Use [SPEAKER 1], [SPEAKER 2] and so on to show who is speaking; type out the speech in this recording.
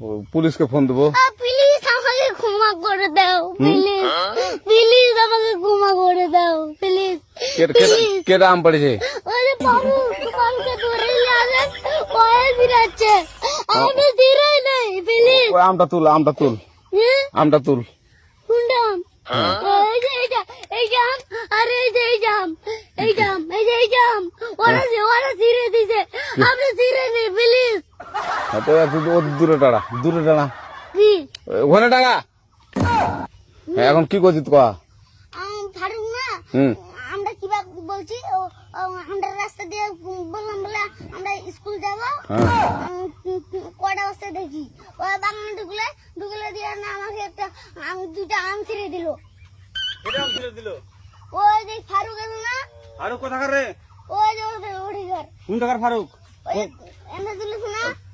[SPEAKER 1] ও, পুলিশকে ফোন দেবো
[SPEAKER 2] প্লিজ আমাকে ক্ষমা করে দাও প্লিজ প্লিজ আমাকে ক্ষমা করে দাও প্লিজ
[SPEAKER 1] কে- কে- কেটা আম পড়েছে
[SPEAKER 2] ওরে বাবু তোমাকে ধরে নিয়ে আসেন ওয়ে ফিরাচ্ছে আমি ধীরে নেই প্লিজ
[SPEAKER 1] ওই আমটা তুল আমটা তুল আমটা তুল
[SPEAKER 2] কুন্ডাম এই যে এই যে এই জাম আরে এই যে এই জাম এই জাম এই যে এই জাম ওরা যে ওরা ধীরে দিছে আপনি ধীরে নেই প্লিজ
[SPEAKER 1] হ্যাঁ, তো একটু দূরে টাড়া দূরে টাড়া
[SPEAKER 2] কি?
[SPEAKER 1] ওখানে টাড়া হ্যাঁ, এখন কি করছিস কয়া
[SPEAKER 2] আম, ফারুক না আমরা কীভাবে বলছি আমরা রাস্তা দিয়ে বললাম বলে আমরা স্কুল যাব।
[SPEAKER 1] হ্যাঁ।
[SPEAKER 2] কটা বস্তা দেখি। ও বাগানে ঢুকলে ঢুকলে দিয়ে না আমাকে একটা আম দুটা আম ছিঁড়ে দিল। ওই যে ফারুক আছে না
[SPEAKER 3] ফারুক কোথাকার রে?
[SPEAKER 2] ওই যে ওদের ঘর।
[SPEAKER 3] কোন ফারুক?
[SPEAKER 2] এনে তুলিস না